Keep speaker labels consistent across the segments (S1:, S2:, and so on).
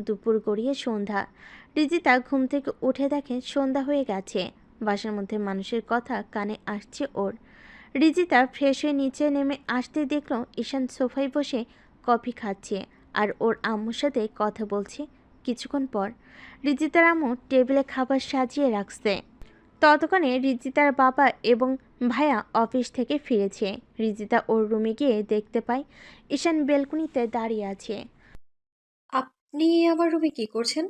S1: দুপুর গড়িয়ে সন্ধ্যা। রিজিতা ঘুম থেকে উঠে দেখে সন্ধ্যা হয়ে গেছে। বাসার মধ্যে মানুষের কথা কানে আসছে ওর। রিজিতা ফ্রেশ হয়ে নিচে নেমে আসতে দেখল ঈশান সোফায় বসে কফি খাচ্ছে আর ওর আম্মুর সাথে কথা বলছে কিছুক্ষণ পর। রিজিতার আম্মু টেবিলে খাবার সাজিয়ে রাখছে। ততক্ষণে রিজিতার বাবা এবং ভাইয়া অফিস থেকে ফিরেছে। রিজিতা ওর রুমে গিয়ে দেখতে পায় ঈশান বেলকুনিতে দাঁড়িয়ে আছে।
S2: আপনি আমার রুমে কি করছেন?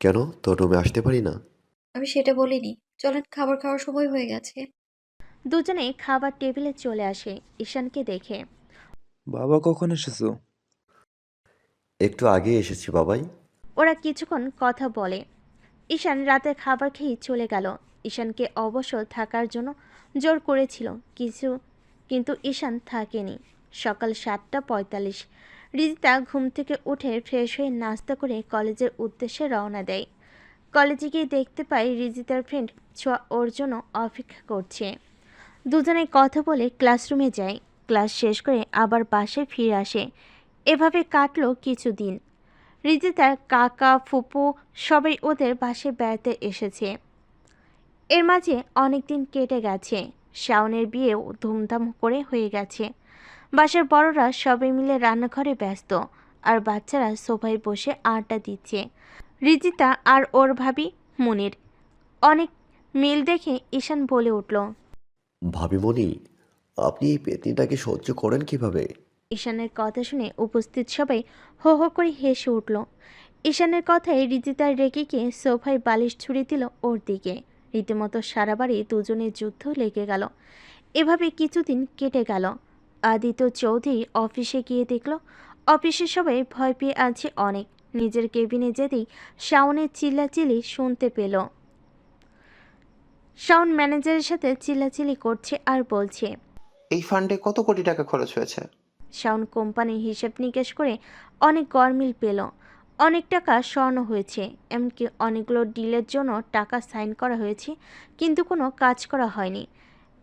S3: কেন? তোর রুমে আসতে পারি না।
S2: আমি সেটা বলিনি। চলেন খাবার খাওয়ার সময় হয়ে গেছে।
S1: দুজনে খাবার টেবিলে চলে আসে ঈশানকে দেখে।
S4: বাবা কখন এসেছ?
S3: একটু আগে এসেছি বাবাই।
S1: ওরা কিছুক্ষণ কথা বলে। ঈশান রাতে খাবার খেয়ে চলে গেল। ঈশানকে অবশ্য থাকার জন্য জোর করেছিল কিছু কিন্তু ঈশান থাকেনি। সকাল সাতটা পঁয়তাল্লিশ। রিদিতা ঘুম থেকে উঠে ফ্রেশ হয়ে নাস্তা করে কলেজের উদ্দেশ্যে রওনা দেয়। কলেজে গিয়ে দেখতে পাই রিজিতার ফ্রেন্ড ছোঁয়া ওর জন্য অপেক্ষা করছে। দুজনে কথা বলে ক্লাসরুমে যায়। ক্লাস শেষ করে আবার বাসায় ফিরে আসে। এভাবে কাটলো কিছুদিন। রিজিতার কাকা, ফুপু সবাই ওদের বাসায় বেড়াতে এসেছে। এর মাঝে অনেক দিন কেটে গেছে। শাওনের বিয়েও ধুমধাম করে হয়ে গেছে। বাসার বড়রা সবাই মিলে রান্নাঘরে ব্যস্ত আর বাচ্চারা সোফায় বসে আড্ডা দিচ্ছে। রিজিতা আর ওর ভাবি মুনির। অনেক মিল দেখে ঈশান বলে উঠল ভাবি
S3: ভাবিমণি আপনি এই পেতনিটাকে সহ্য করেন কীভাবে?
S1: ঈশানের কথা শুনে উপস্থিত সবাই হো হো করে হেসে উঠল। ঈশানের কথায় রিজিতার রেগে গিয়ে সোফায় বালিশ ছুড়ে দিল ওর দিকে। রীতিমতো সারা বাড়ি দুজনের যুদ্ধ লেগে গেল। এভাবে কিছুদিন কেটে গেল। আদিত্য চৌধুরী অফিসে গিয়ে দেখল অফিসে সবাই ভয় পেয়ে আছে অনেক। নিজের কেবিনে যেতেই শাওনের চিল্লাচিল্লি শুনতে পেল। শাওন ম্যানেজারের সাথে চিল্লাচিল্লি করছে আর বলছে
S5: এই ফান্ডে কত কোটি টাকা খরচ হয়েছে?
S1: শাওন কোম্পানির হিসেব নিকেশ করে অনেক গরমিল পেল। অনেক টাকা স্বর্ণ হয়েছে এমনকি অনেকগুলো ডিলের জন্য টাকা সাইন করা হয়েছে কিন্তু কোনো কাজ করা হয়নি।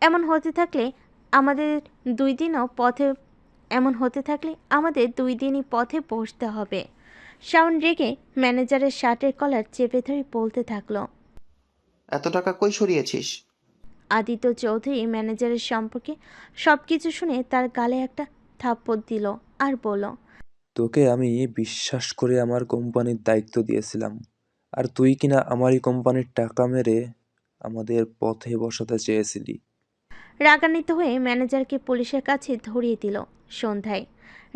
S1: এমন হতে থাকলে আমাদের দুই দিনও পথে এমন হতে থাকলে আমাদের দুই দিনই পথে পৌঁছতে হবে। শাওন রেগে ম্যানেজারের শার্টের কলার চেপে ধরে বলতে থাকল।
S5: এত টাকা কই সরিয়েছিস?
S1: আদিত্য চৌধুরী ম্যানেজারের সম্পর্কে সব কিছু শুনে তার গালে একটা থাপ্পড় দিল আর বলল
S4: তোকে আমি বিশ্বাস করে আমার কোম্পানির দায়িত্ব দিয়েছিলাম। আর তুই কিনা আমারই কোম্পানির টাকা মেরে আমাদের পথে বসাতে চেয়েছিলি।
S1: রাগান্বিত হয়ে ম্যানেজারকে পুলিশের কাছে ধরিয়ে দিল সন্ধ্যায়।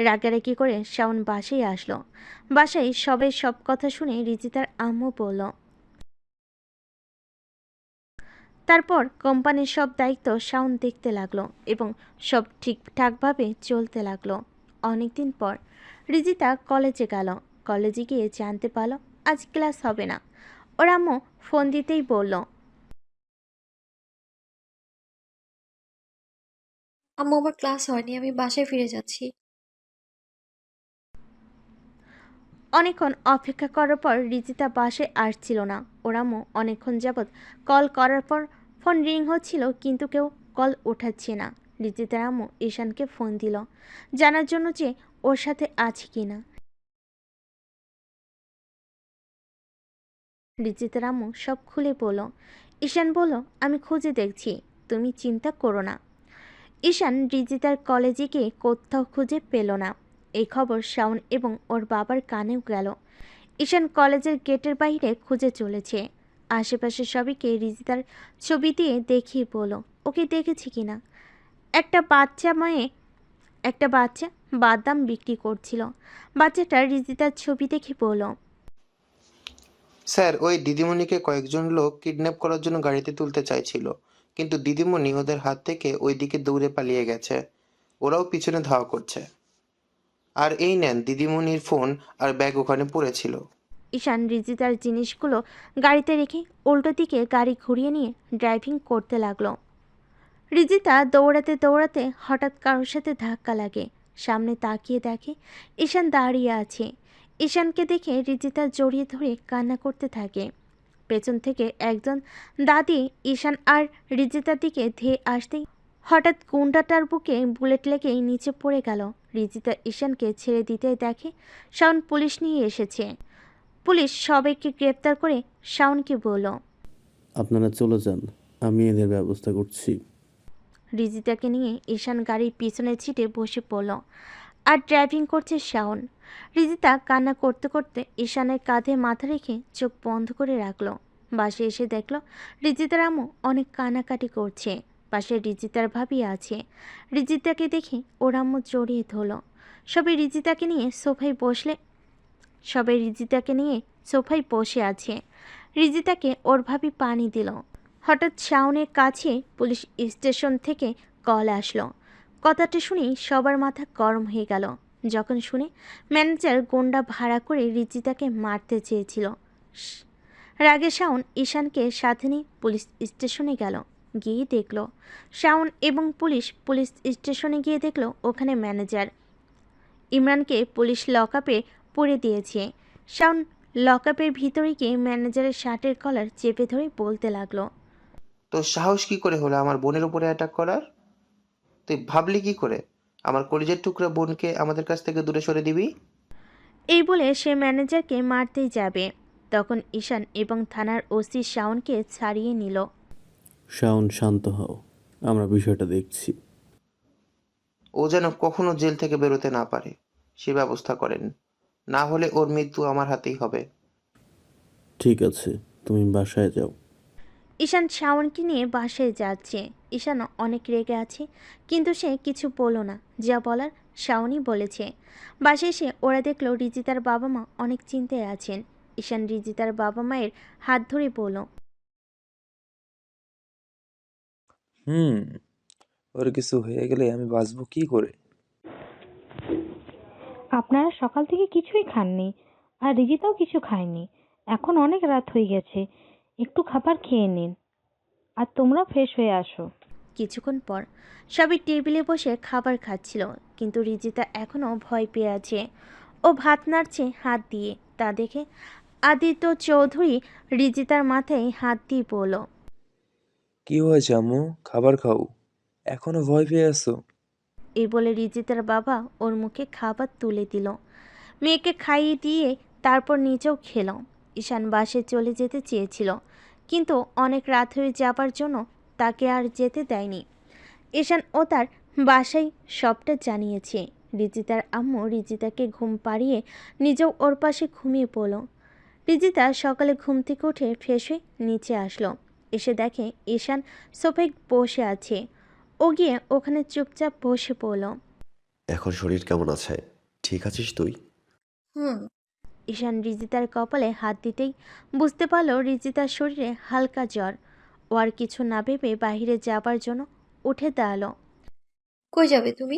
S1: রাগারাগি করে শাওন বাসায় আসলো। বাসায় সবাই সব কথা শুনে রিজিতার আম্মু বলল, তারপর কোম্পানির সব দায়িত্ব শাওন দেখতে লাগল এবং সব ঠিকঠাকভাবে চলতে লাগল। অনেকদিন পর রিজিতা কলেজে গেল। কলেজে গিয়ে জানতে পারল, আজ ক্লাস হবে না। ওর আম্মু ফোন দিতেই বলল
S2: আম্মু আমার ক্লাস হয়নি, আমি বাসায় ফিরে যাচ্ছি।
S1: অনেকক্ষণ অপেক্ষা করার পর রিজিতা বাসে আসছিল না। ওরামও অনেকক্ষণ যাবৎ কল করার পর ফোন রিং হচ্ছিল, কিন্তু কেউ কল ওঠাচ্ছে না। রিজিতার আম্মু ঈশানকে ফোন দিল, জানার জন্য যে ওর সাথে আছে কি না। রিজিতার আম্মু সব খুলে বলল, ঈশান বলল, আমি খুঁজে দেখছি, তুমি চিন্তা করো না। ঈশান রিজিতার কলেজে গিয়ে কোথাও খুঁজে পেল না। এই খবর শাওন এবং ওর বাবার কানেও গেল। ঈশান কলেজের গেটের বাইরে খুঁজে চলেছে। আশেপাশে সবাইকে রিজিতার ছবি দিয়ে দেখিয়ে বলো ওকে দেখেছি কিনা একটা বাচ্চা মেয়ে, একটা বাচ্চা বাদাম বিক্রি করছিল। বাচ্চাটা রিজিতার ছবি দেখে বলো
S5: স্যার, ওই দিদিমণিকে কয়েকজন লোক কিডন্যাপ করার জন্য গাড়িতে তুলতে চাইছিল। কিন্তু দিদিমণি ওদের হাত থেকে ওই দিকে দৌড়ে পালিয়ে গেছে। ওরাও পিছনে ধাওয়া করছে। আর এই নেন, দিদিমণির ফোন আর ব্যাগ ওখানে পড়েছিল
S1: ঈশান রিজিতার জিনিসগুলো গাড়িতে রেখে উল্টো দিকে গাড়ি ঘুরিয়ে নিয়ে ড্রাইভিং করতে লাগল। রিজিতা দৌড়াতে দৌড়াতে হঠাৎ কারোর সাথে ধাক্কা লাগে। সামনে তাকিয়ে দেখে ঈশান দাঁড়িয়ে আছে। ঈশানকে দেখে রিজিতা জড়িয়ে ধরে কান্না করতে থাকে। পেছন থেকে একজন দাদি ঈশান আর রিজিতার দিকে ধেয়ে আসতেই হঠাৎ গুন্ডাটার বুকে বুলেট লেগেই নিচে পড়ে গেল। রিজিতা ঈশানকে ছেড়ে দিতে দেখে শাওন পুলিশ নিয়ে এসেছে। পুলিশ সবাইকে গ্রেপ্তার করে শাওনকে বলল
S6: আপনারা চলে যান আমি এদের ব্যবস্থা করছি।
S1: রিজিতাকে নিয়ে ঈশান গাড়ির পিছনে ছিটে বসে পড়ল। আর ড্রাইভিং করছে শাওন। রিজিতা কান্না করতে করতে ঈশানের কাঁধে মাথা রেখে চোখ বন্ধ করে রাখল। বাসে এসে দেখল রিজিতার আম্মু অনেক কানাকাটি করছে। পাশে রিজিতার ভাবি আছে। রিজিতাকে দেখে ওর আম্মু জড়িয়ে ধরলো। সবাই রিজিতাকে নিয়ে সোফায় বসলে সবাই রিজিতাকে নিয়ে সোফায় বসে আছে। রিজিতাকে ওর ভাবি পানি দিল। হঠাৎ শাওনের কাছে পুলিশ স্টেশন থেকে কল আসলো। কথাটা শুনেই সবার মাথা গরম হয়ে গেল। যখন শুনে ম্যানেজার গোন্ডা ভাড়া করে রিজিতাকে মারতে চেয়েছিল। রাগে শাওন ঈশানকে সাথে নিয়ে পুলিশ স্টেশনে গেল গিয়ে দেখল। শাওন এবং পুলিশ পুলিশ স্টেশনে গিয়ে দেখল ওখানে ম্যানেজার। ইমরানকে পুলিশ লকআপে পুড়ে দিয়েছে। শাওন লকআপের ভিতরে গিয়ে ম্যানেজারের শার্টের কলার চেপে ধরে বলতে লাগল
S5: তো সাহস কি করে হলো আমার বোনের উপরে অ্যাটাক করার? তুই ভাবলি কি করে? আমার কলিজের টুকরা বোনকে আমাদের কাছ থেকে দূরে সরে দিবি?
S1: এই বলে সে ম্যানেজারকে মারতেই যাবে। তখন ঈশান এবং থানার ওসি শাওনকে ছাড়িয়ে নিল।
S6: শাওন শান্ত হও। আমরা বিষয়টা দেখছি।
S5: ও যেন কখনো জেল থেকে বেরোতে না পারে। সে ব্যবস্থা করেন। না হলে ওর মৃত্যু আমার হাতেই হবে।
S6: ঠিক আছে তুমি বাসায় যাও।
S1: ঈশান শাওনকে নিয়ে বাসায় যাচ্ছে। ঈশান অনেক রেগে আছে কিন্তু সে কিছু বলল না। যা বলার শাওনই বলেছে। বাসায় এসে ওরা দেখল রিজিতার বাবা মা অনেক চিন্তায় আছেন। ঈশান রিজিতার বাবা মায়ের হাত ধরে বলল
S4: হুম ওর কিছু হয়ে গেলে আমি বাঁচবো কি করে?
S7: আপনারা সকাল থেকে কিছুই খাননি আর রিজিতাও কিছু খায়নি। এখন অনেক রাত হয়ে গেছে। একটু খাবার খেয়ে নিন। আর তোমরা ফ্রেশ হয়ে আসো।
S1: কিছুক্ষণ পর সবাই টেবিলে বসে খাবার খাচ্ছিল কিন্তু রিজিতা এখনও ভয় পেয়ে আছে। ও ভাত নাড়ছে হাত দিয়ে। তা দেখে আদিত্য চৌধুরী রিজিতার মাথায় হাত দিয়ে বলল
S4: কি হয়েছে আম্মু? খাবার খাও। এখনও ভয় পেয়ে আছো?
S1: এই বলে রিজিতার বাবা ওর মুখে খাবার তুলে দিল। মেয়েকে খাইয়ে দিয়ে তারপর নিজেও খেল। ঈশান বাসে চলে যেতে চেয়েছিল। কিন্তু অনেক রাত হয়ে যাবার জন্য তাকে আর যেতে দেয়নি। ঈশান ও তার বাসায় সবটা জানিয়েছে। রিজিতার আম্মু রিজিতাকে ঘুম পাড়িয়ে নিজেও ওর পাশে ঘুমিয়ে পড়ল। রিজিতা সকালে ঘুম থেকে উঠে ফ্রেশ হয়ে নিচে আসলো। এসে দেখে ঈশান সোফায় বসে আছে। ও গিয়ে ওখানে চুপচাপ বসে পড়ল।
S3: এখন শরীর কেমন আছে? ঠিক আছিস তুই?
S2: হুম
S1: ঈশান রিজিতার কপালে হাত দিতেই বুঝতে পারল রিজিতার শরীরে হালকা জ্বর। ও আর কিছু না ভেবে বাইরে যাবার জন্য উঠে দাঁড়াল।
S2: কই যাবে তুমি?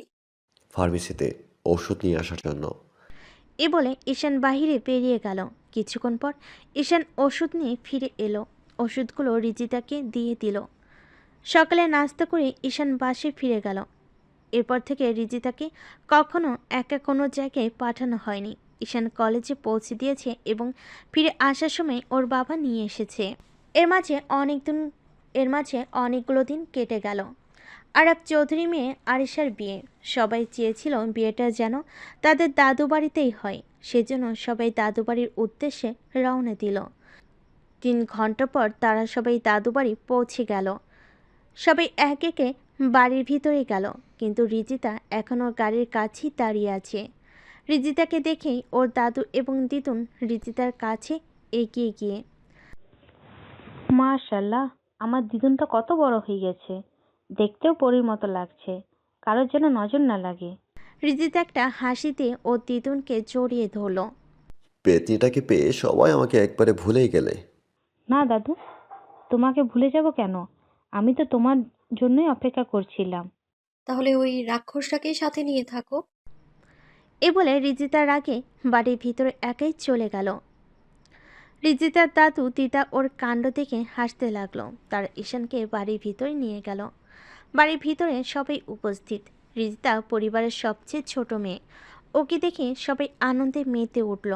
S3: ফার্মেসিতে ওষুধ নিয়ে আসার জন্য।
S1: এ বলে ঈশান বাহিরে পেরিয়ে গেল। কিছুক্ষণ পর ঈশান ওষুধ নিয়ে ফিরে এলো। ওষুধগুলো রিজিতাকে দিয়ে দিল। সকালে নাস্তা করে ঈশান বাসে ফিরে গেল। এরপর থেকে রিজিতাকে কখনো একা কোনো জায়গায় পাঠানো হয়নি। ঈশান কলেজে পৌঁছে দিয়েছে এবং ফিরে আসার সময় ওর বাবা নিয়ে এসেছে। এর মাঝে অনেক দিন, এর মাঝে অনেকগুলো দিন কেটে গেল। আরব চৌধুরী মেয়ে আরিশার বিয়ে। সবাই চেয়েছিল বিয়েটা যেন তাদের দাদু বাড়িতেই হয়। সেজন্য সবাই দাদু বাড়ির উদ্দেশ্যে রওনা দিল। তিন ঘণ্টা পর তারা সবাই দাদু বাড়ি পৌঁছে গেল। সবাই এক একে বাড়ির ভিতরে গেল। কিন্তু রিজিতা এখনও গাড়ির কাছেই দাঁড়িয়ে আছে। রিজিতাকে দেখেই ওর দাদু এবং দিদুন রিজিতার কাছে এগিয়ে গিয়ে।
S7: মাশাল্লাহ আমার দিদুনটা কত বড় হয়ে গেছে। দেখতেও পরীর মতো লাগছে কারোর যেন নজর না লাগে।
S1: রিজিতা একটা হাসিতে ও দিদুনকে জড়িয়ে ধরলো।
S3: পেতনিটাকে পেয়ে সবাই আমাকে একবারে ভুলেই গেলে।
S7: না দাদু তোমাকে ভুলে যাব কেন? আমি তো তোমার জন্যই অপেক্ষা করছিলাম।
S2: তাহলে ওই রাক্ষসটাকেই সাথে নিয়ে থাকো।
S1: এ বলে রিজিতার আগে বাড়ির ভিতরে একাই চলে গেল। রিজিতার দাদু দিদা ওর কাণ্ড দেখে হাসতে লাগল। তার ঈশানকে বাড়ির ভিতরে নিয়ে গেল। বাড়ির ভিতরে সবাই উপস্থিত। রিজিতা পরিবারের সবচেয়ে ছোট মেয়ে। ওকে দেখে সবাই আনন্দে মেতে উঠল।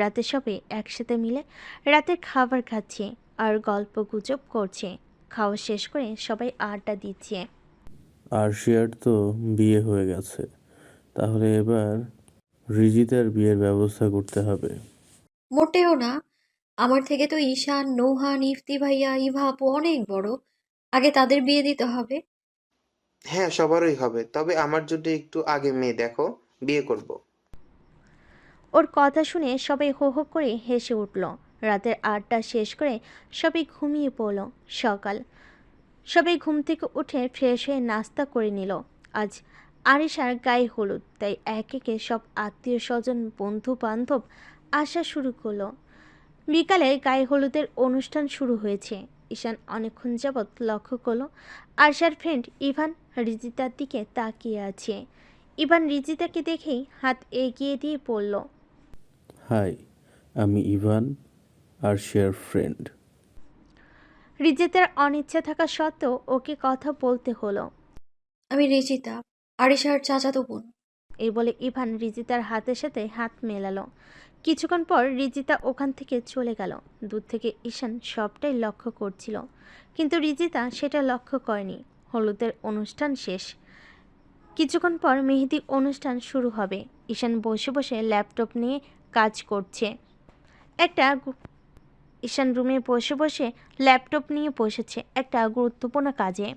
S1: রাতে সবাই একসাথে মিলে রাতের খাবার খাচ্ছে আর গল্প গুজব করছে। খাওয়া শেষ করে সবাই আড্ডা দিচ্ছে।
S6: আরশিয়ার তো বিয়ে হয়ে গেছে। তাহলে এবার রিজিতার বিয়ের ব্যবস্থা করতে হবে।
S2: মোটেও না। আমার থেকে তো ঈশান নোহান ইফতি ভাইয়া ইভা আপু অনেক বড়। আগে তাদের বিয়ে দিতে হবে।
S5: হ্যাঁ সবারই হবে। তবে আমার জন্য একটু আগে মেয়ে দেখো বিয়ে করব।
S1: ওর কথা শুনে সবাই হো হো করে হেসে উঠল। রাতের আটটা শেষ করে সবাই ঘুমিয়ে পড়ল সকাল। সবাই ঘুম থেকে উঠে ফ্রেশ হয়ে নাস্তা করে নিল। আজ আরিশার গায়ে হলুদ তাই এক একে সব আত্মীয় স্বজন বন্ধু বান্ধব আসা শুরু করল। বিকালে গায়ে হলুদের অনুষ্ঠান শুরু হয়েছে। ঈশান অনেকক্ষণ যাবৎ লক্ষ্য করল আরশার ফ্রেন্ড ইভান রিজিতার দিকে তাকিয়ে আছে। ইভান রিজিতাকে দেখেই হাত এগিয়ে দিয়ে পড়ল
S6: হাই আমি ইভান আরশিয়ার ফ্রেন্ড
S1: রিজিতার অনিচ্ছা থাকা সত্ত্বেও ওকে কথা বলতে হলো।
S2: আমি রেজিতা আরিশার চাচাতো বোন।
S1: এই বলে ইভান রিজিতার হাতের সাথে হাত মেলালো। কিছুক্ষণ পর রিজিতা ওখান থেকে চলে গেল। দূর থেকে ঈশান সবটাই লক্ষ্য করছিল। কিন্তু রিজিতা সেটা লক্ষ্য করেনি। হলুদের অনুষ্ঠান শেষ। কিছুক্ষণ পর মেহেদি অনুষ্ঠান শুরু হবে। ঈশান বসে বসে ল্যাপটপ নিয়ে কাজ করছে। একটা ঈশান রুমে বসে বসে ল্যাপটপ নিয়ে বসেছে একটা গুরুত্বপূর্ণ কাজে।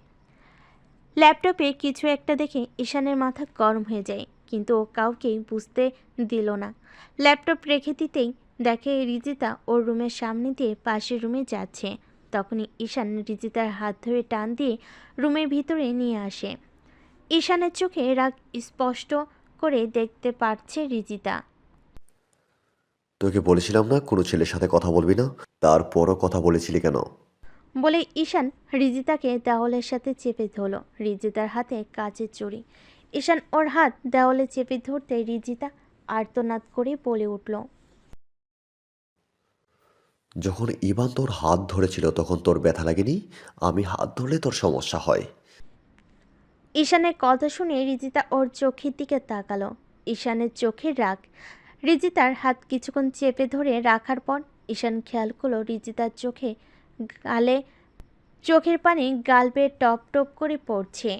S1: ল্যাপটপে কিছু একটা দেখে ঈশানের মাথা গরম হয়ে যায়, কিন্তু ও কাউকেই বুঝতে দিল না। ল্যাপটপ রেখে দিতেই দেখে রিজিতা ওর রুমের সামনে দিয়ে পাশের রুমে যাচ্ছে। তখনই ঈশান রিজিতার হাত ধরে টান দিয়ে রুমের ভিতরে নিয়ে আসে। ঈশানের চোখে রাগ স্পষ্ট করে দেখতে পারছে রিজিতা।
S3: তোকে বলেছিলাম না কোনো ছেলের সাথে কথা বলবি না? তারপরও কথা বলেছিলি কেন?
S1: বলে ঈশান রিজিতাকে দেওয়ালের সাথে চেপে ধরল। রিজিতার হাতে কাচের চুড়ি। ঈশান ওর হাত দেওয়ালে চেপে ধরতে রিজিতা আর্তনাদ করে বলে উঠল
S3: যখন ইভান তোর হাত ধরেছিল তখন তোর ব্যথা লাগেনি? আমি হাত ধরলে তোর সমস্যা হয়।
S1: ঈশানের কথা শুনে রিজিতা ওর চোখের দিকে তাকালো। ঈশানের চোখে রাগ। রিজিতার হাত কিছুক্ষণ চেপে ধরে রাখার পর ঈশান খেয়াল করল রিজিতার চোখে গালে চোখের পানি গাল বেয়ে টপ টপ করে পড়ছে।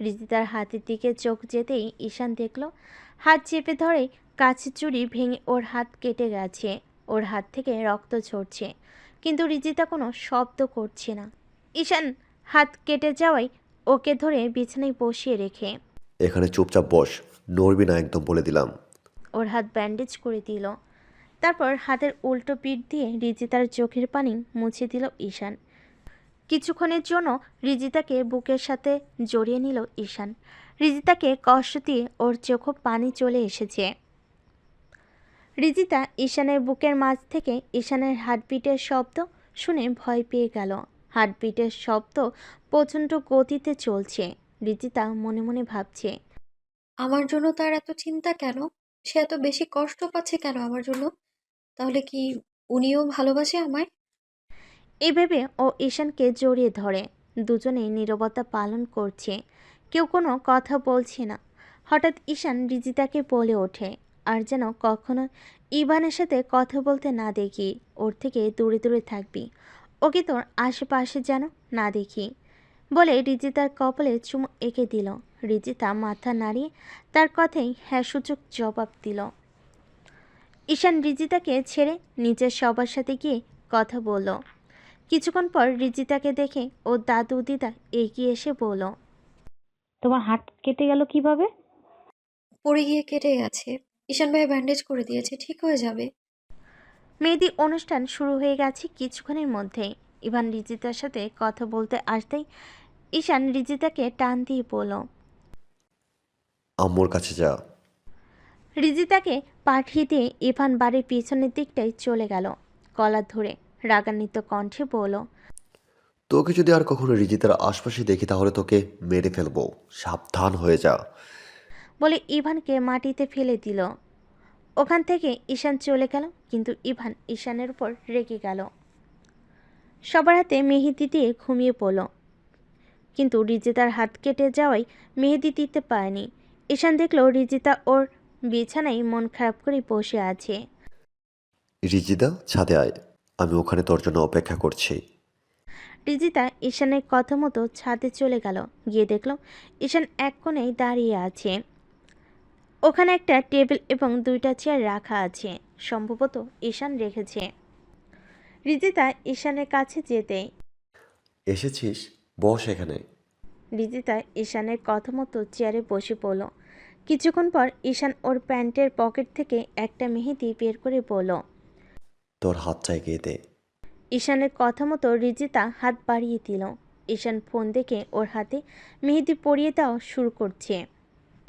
S1: রিজিতার হাতের দিকে চোখ যেতেই ঈশান দেখল হাত চেপে ধরে কাছের চুড়ি ভেঙে ওর হাত কেটে গেছে ওর হাত থেকে রক্ত ঝরছে। কিন্তু রিজিতা কোনো শব্দ করছে না। ঈশান হাত কেটে যাওয়ায় ওকে ধরে বিছানায় বসিয়ে রেখে।
S3: এখানে চুপচাপ বস নড়বি না একদম বলে দিলাম।
S1: ওর হাত ব্যান্ডেজ করে দিল। তারপর হাতের উল্টো পিঠ দিয়ে রিজিতার চোখের পানি মুছে দিল ঈশান। কিছুক্ষণের জন্য রিজিতাকে বুকের সাথে জড়িয়ে নিল ঈশান। রিজিতাকে কষ্ট দিয়ে ওর চোখও পানি চলে এসেছে। রিজিতা ঈশানের বুকের মাঝ থেকে ঈশানের হার্টবিটের শব্দ শুনে ভয় পেয়ে গেল। হার্টবিটের শব্দ প্রচণ্ড গতিতে চলছে, রিজিতা মনে মনে ভাবছে।
S2: আমার জন্য তার এত চিন্তা কেন? সে এত বেশি কষ্ট পাচ্ছে কেন আমার জন্য? তাহলে কি উনিও ভালোবাসে আমায়?
S1: এই ভেবে ও ঈশানকে জড়িয়ে ধরে। দুজনেই নীরবতা পালন করছে। কেউ কোনো কথা বলছে না। হঠাৎ ঈশান রিজিতাকে বলে ওঠে, আর যেন কখনো ইভানের সাথে কথা বলতে না দেখি। ওর থেকে দূরে দূরে থাকবি। ওকে তোর আশেপাশে যেন না দেখি বলে রিজিতার কপালে চুমু এঁকে দিল। রিজিতা মাথা নাড়িয়ে তার কথাই হ্যাঁ সূচক জবাব দিল। ঈশান রিজিতাকে ছেড়ে নিজের সবার সাথে গিয়ে কথা বলল। কিছুক্ষণ পর রিজিতাকে দেখে ও দাদু দিদা এগিয়ে এসে বলল
S7: তোমার হাত কেটে গেল কীভাবে?
S2: পড়ে গিয়ে কেটে গেছে। ঈশান ভাই ব্যান্ডেজ করে দিয়েছে ঠিক হয়ে যাবে।
S1: মেহেদি অনুষ্ঠান শুরু হয়ে গেছে কিছুক্ষণের মধ্যেই। ইভান রিজিতার সাথে কথা বলতে আসতেই ঈশান রিজিতাকে টান দিয়ে বলল
S3: আম্মুর কাছে যা
S1: রিজিতাকে পাঠিয়ে দিয়ে ইভান বাড়ির পিছনের দিকটায় চলে গেল। কলার ধরে রাগান্বিত কণ্ঠে বলল
S3: তোকে যদি আর কখনো রিজিতার আশপাশে দেখি তাহলে তোকে মেরে ফেলব। সাবধান হয়ে যা।
S1: বলে ইভানকে মাটিতে ফেলে দিল। ওখান থেকে ঈশান চলে গেল কিন্তু ইভান ঈশানের উপর রেগে গেল। সবার হাতে মেহেদি দিয়ে ঘুমিয়ে পড়ল। কিন্তু রিজিতার হাত কেটে যাওয়ায় মেহেদি দিতে পারেনি। ঈশান দেখল রিজিতা ওর বিছানায় মন খারাপ করে বসে আছে।
S3: রিজিদা ছাদে আয়। আমি ওখানে তোর জন্য অপেক্ষা করছি।
S1: রিজিতা ঈশানের কথা মতো ছাদে চলে গেল। গিয়ে দেখল ঈশান এক কোণেই দাঁড়িয়ে আছে। ওখানে একটা টেবিল এবং দুইটা চেয়ার রাখা আছে। সম্ভবত ঈশান রেখেছে। রিজিতা ঈশানের কাছে যেতেই
S3: এসেছিস? বস এখানে।
S1: রিজিতা ঈশানের কথা মতো চেয়ারে বসে পড়ল। কিছুক্ষণ পর ঈশান ওর প্যান্টের পকেট থেকে একটা মেহেদি বের করে বলল
S3: তোর হাত চাই গিয়ে দে।
S1: ঈশানের কথা মতো রিজিতা হাত বাড়িয়ে দিল। ঈশান ফোন দেখে ওর হাতে মেহেদি পরিয়ে দেওয়া শুরু করছে।